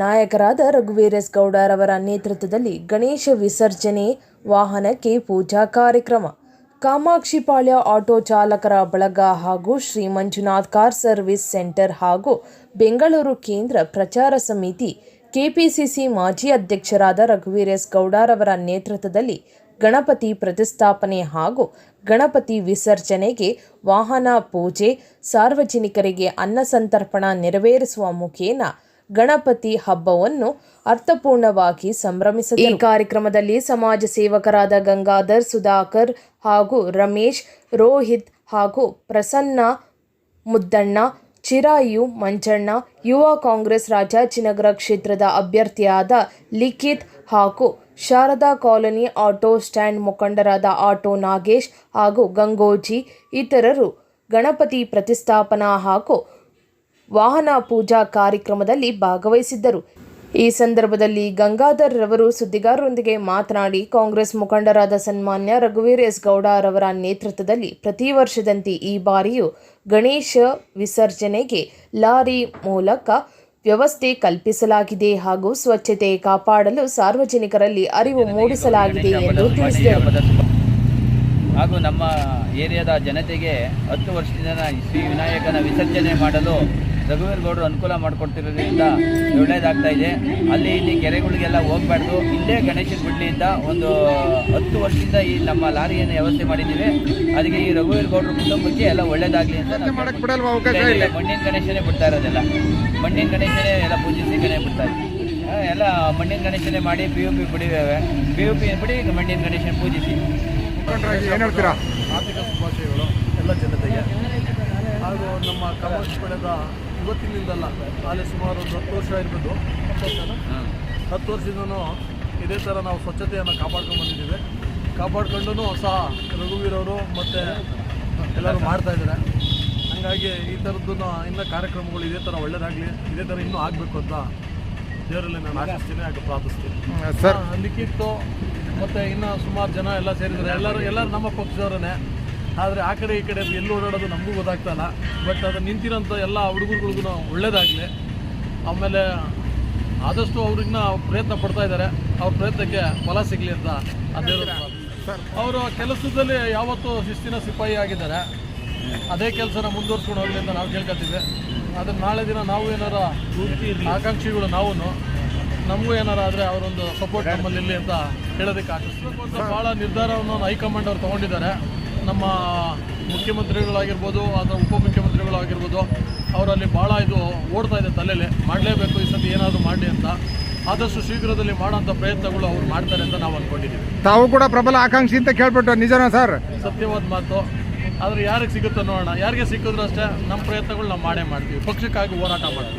ನಾಯಕರಾದ ರಘುವೀರಸ್ ಗೌಡರವರ ನೇತೃತ್ವದಲ್ಲಿ ಗಣೇಶ ವಿಸರ್ಜನೆ, ವಾಹನಕ್ಕೆ ಪೂಜಾ ಕಾರ್ಯಕ್ರಮ. ಕಾಮಾಕ್ಷಿಪಾಳ್ಯ ಆಟೋ ಚಾಲಕರ ಬಳಗ ಹಾಗೂ Shri Manjunath car service centre ಹಾಗೂ ಬೆಂಗಳೂರು ಕೇಂದ್ರ ಪ್ರಚಾರ ಸಮಿತಿ ಕೆಪಿಸಿಸಿ ಮಾಜಿ ಅಧ್ಯಕ್ಷರಾದ ರಘುವೀರಸ್ ಗೌಡರವರ ನೇತೃತ್ವದಲ್ಲಿ ಗಣಪತಿ ಪ್ರತಿಷ್ಠಾಪನೆ ಹಾಗೂ ಗಣಪತಿ ವಿಸರ್ಜನೆಗೆ ವಾಹನ ಪೂಜೆ, ಸಾರ್ವಜನಿಕರಿಗೆ ಅನ್ನ ಸಂತರ್ಪಣ ನೆರವೇರಿಸುವ ಮುಖೇನ ಗಣಪತಿ ಹಬ್ಬವನ್ನು ಅರ್ಥಪೂರ್ಣವಾಗಿ ಸಂಭ್ರಮಿಸಿದರು. ಈ ಕಾರ್ಯಕ್ರಮದಲ್ಲಿ ಸಮಾಜ ಸೇವಕರಾದ ಗಂಗಾಧರ್, ಸುಧಾಕರ್ ಹಾಗೂ ರಮೇಶ್, ರೋಹಿತ್ ಹಾಗೂ ಪ್ರಸನ್ನ ಮುದ್ದಣ್ಣ, ಚಿರಾಯು ಮಂಜಣ್ಣ, ಯುವ ಕಾಂಗ್ರೆಸ್ ರಾಜಾಜಿನಗರ ಕ್ಷೇತ್ರದ ಅಭ್ಯರ್ಥಿಯಾದ ಲಿಖಿತ್ ಹಾಗೂ ಶಾರದಾ ಕಾಲೋನಿ ಆಟೋ ಸ್ಟ್ಯಾಂಡ್ ಮುಖಂಡರಾದ ಆಟೋ ನಾಗೇಶ್ ಹಾಗೂ ಗಂಗೋಜಿ, ಇತರರು ಗಣಪತಿ ಪ್ರತಿಷ್ಠಾಪನಾ ಹಾಗೂ ವಾಹನ ಪೂಜಾ ಕಾರ್ಯಕ್ರಮದಲ್ಲಿ ಭಾಗವಹಿಸಿದ್ದರು. ಈ ಸಂದರ್ಭದಲ್ಲಿ ಗಂಗಾಧರ್ ರವರು ಸುದ್ದಿಗಾರರೊಂದಿಗೆ ಮಾತನಾಡಿ, ಕಾಂಗ್ರೆಸ್ ಮುಖಂಡರಾದ ಸನ್ಮಾನ್ಯ ರಘುವೀರ್ ಎಸ್ ಗೌಡರವರ ನೇತೃತ್ವದಲ್ಲಿ ಪ್ರತಿ ವರ್ಷದಂತೆ ಈ ಬಾರಿಯೂ ಗಣೇಶ ವಿಸರ್ಜನೆಗೆ ಲಾರಿ ಮೂಲಕ ವ್ಯವಸ್ಥೆ ಕಲ್ಪಿಸಲಾಗಿದೆ ಹಾಗೂ ಸ್ವಚ್ಛತೆ ಕಾಪಾಡಲು ಸಾರ್ವಜನಿಕರಲ್ಲಿ ಅರಿವು ಮೂಡಿಸಲಾಗಿದೆ ಎಂದು ತಿಳಿಸಿದರು. ಹಾಗೂ ನಮ್ಮ ಏರಿಯಾದ ಜನತೆಗೆ ಹತ್ತು ವರ್ಷದಿಂದ ಶ್ರೀ ವಿನಾಯಕನ ವಿಸರ್ಜನೆ ಮಾಡಲು ರಘುವೀರ್ ಗೌಡರು ಅನುಕೂಲ ಮಾಡಿಕೊಡ್ತಿರೋದ್ರಿಂದ ಒಳ್ಳೆಯದಾಗ್ತಾ ಇದೆ. ಅಲ್ಲಿ ಇಲ್ಲಿ ಕೆರೆಗಳಿಗೆಲ್ಲ ಹೋಗ್ಬಾರ್ದು. ಇಲ್ಲೇ ಗಣೇಶನ ಬಿಡ್ಲಿಯಿಂದ ಒಂದು ಹತ್ತು ವರ್ಷದಿಂದ ಈ ನಮ್ಮ ಲಾರಿಯನ್ನು ವ್ಯವಸ್ಥೆ ಮಾಡಿದ್ದೀವಿ. ಅದಕ್ಕೆ ಈ ರಘುವೀರ್ ಗೌಡರು ಕುಟುಂಬಕ್ಕೆ ಎಲ್ಲ ಒಳ್ಳೇದಾಗಲಿ ಅಂತ ಮಣ್ಣಿನ ಗಣೇಶನೇ ಬಿಡ್ತಾ ಇರೋದೆಲ್ಲ. ಮಣ್ಣಿನ ಗಣೇಶನೇ ಎಲ್ಲ ಪೂಜಿಸಿ ಗಣೇಶ ಬಿಡ್ತಾ ಇದ್ದೀವಿ ಎಲ್ಲ ಮಣ್ಣಿನ ಗಣೇಶನೇ ಮಾಡಿ ಪಿ ಯು ಪಿ ಬಿಡಿವೆ ಪಿ ಯು ಪಿ ಬಿಡಿ ಮಣ್ಣಿನ ಗಣೇಶನ ಪೂಜಿಸಿ. ಏನ್ ಹೇಳ್ತೀರಾ? ಆರ್ಥಿಕ ಶುಭಾಶಯಗಳು ಎಲ್ಲ ಜನತೆಗೆ. ಹಾಗೂ ನಮ್ಮ ಕಮರ್ಸ್ ಪಡೆದ ಇವತ್ತಿನಿಂದಲ್ಲ ಅಲ್ಲಿ ಸುಮಾರು ಒಂದು ಹತ್ತು ವರ್ಷ ಇರ್ಬೋದು. ಹತ್ತು ವರ್ಷದಿಂದನೂ ಇದೇ ಥರ ನಾವು ಸ್ವಚ್ಛತೆಯನ್ನು ಕಾಪಾಡ್ಕೊಂಡು ಬಂದಿದ್ದೀವಿ. ಕಾಪಾಡ್ಕೊಂಡು ಸಹ ರಘುವೀರವರು ಮತ್ತು ಎಲ್ಲರೂ ಮಾಡ್ತಾ ಇದ್ದಾರೆ. ಹಾಗಾಗಿ ಈ ಥರದ್ದು ಇನ್ನೂ ಕಾರ್ಯಕ್ರಮಗಳು ಇದೇ ಥರ ಒಳ್ಳೆಯದಾಗಲಿ ಇದೇ ಥರ ಇನ್ನೂ ಆಗಬೇಕು ಅಂತ ದೇವರಲ್ಲಿ ನಾನು ಆಶಿಸ್ತೀನಿ ಹಾಗೂ ಪ್ರಾರ್ಥಿಸ್ತೀನಿ. ಸರ್. ಲಿಖಿತ್ತು ಮತ್ತು ಇನ್ನು ಸುಮಾರು ಜನ ಎಲ್ಲ ಸೇರಿದ್ದಾರೆ. ಎಲ್ಲರೂ ಎಲ್ಲರೂ ನಮ್ಮ ಪಕ್ಷದವರೇ ಆದರೆ ಆ ಕಡೆ ಈ ಕಡೆ ಎಲ್ಲಿ ಓಡಾಡೋದು ನಮಗೂ ಗೊತ್ತಾಗ್ತಾಯಿಲ್ಲ ಬಟ್ ಅದು ನಿಂತಿರೋಂಥ ಎಲ್ಲ ಹುಡುಗರುಗಳಿಗೂ ಒಳ್ಳೇದಾಗಲಿ. ಆಮೇಲೆ ಆದಷ್ಟು ಅವ್ರಿಗಿನ ಪ್ರಯತ್ನ ಪಡ್ತಾ ಇದ್ದಾರೆ. ಅವ್ರ ಪ್ರಯತ್ನಕ್ಕೆ ಫಲ ಸಿಗಲಿ ಅಂತ ಅದೇ ಅವರು ಕೆಲಸದಲ್ಲಿ ಯಾವತ್ತೂ ಶಿಸ್ತಿನ ಸಿಪಾಯಿ ಆಗಿದ್ದಾರೆ. ಅದೇ ಕೆಲಸನ ಮುಂದುವರ್ಸ್ಕೊಂಡು ಹೋಗಲಿ ಅಂತ ನಾವು ಕೇಳ್ಕೊತೀವಿ ಆದರೆ ನಾಳೆ ದಿನ ನಾವು ಏನಾರ ಆಕಾಂಕ್ಷಿಗಳು ನಾವು ನಮಗೂ ಏನಾರ ಆದರೆ ಅವರೊಂದು ಸಪೋರ್ಟ್ ನಮ್ಮಲ್ಲಿ ಅಂತ ಹೇಳೋದಕ್ಕೆ ಆಗುತ್ತೆ ಭಾಳ ನಿರ್ಧಾರವನ್ನು ಹೈಕಮಾಂಡ್ ಅವರು ತೊಗೊಂಡಿದ್ದಾರೆ. ನಮ್ಮ ಮುಖ್ಯಮಂತ್ರಿಗಳಾಗಿರ್ಬೋದು ಅಥವಾ ಉಪಮುಖ್ಯಮಂತ್ರಿಗಳಾಗಿರ್ಬೋದು ಅವರಲ್ಲಿ ಭಾಳ ಇದು ಓಡ್ತಾ ಇದೆ ತಲೆಯಲ್ಲಿ. ಮಾಡಲೇಬೇಕು ಈ ಸತಿ ಏನಾದರೂ ಮಾಡಲಿ ಅಂತ. ಆದಷ್ಟು ಶೀಘ್ರದಲ್ಲಿ ಮಾಡೋಂಥ ಪ್ರಯತ್ನಗಳು ಅವ್ರು ಮಾಡ್ತಾರೆ ಅಂತ ನಾವು ಅಂದ್ಕೊಂಡಿದ್ದೀವಿ ತಾವು ಕೂಡ ಪ್ರಬಲ ಆಕಾಂಕ್ಷಿ ಅಂತ ಕೇಳ್ಬಿಟ್ಟು ನಿಜನಾ ಸರ್? ಸತ್ಯವಾದ ಮಾತು. ಆದರೆ ಯಾರಿಗೆ ಸಿಗುತ್ತೋ ನೋಡೋಣ. ಯಾರಿಗೆ ಸಿಕ್ಕಿದ್ರು ಅಷ್ಟೇ ನಮ್ಮ ಪ್ರಯತ್ನಗಳು ನಾವು ಮಾಡೇ ಮಾಡ್ತೀವಿ. ಪಕ್ಷಕ್ಕಾಗಿ ಹೋರಾಟ ಮಾಡ್ತೀವಿ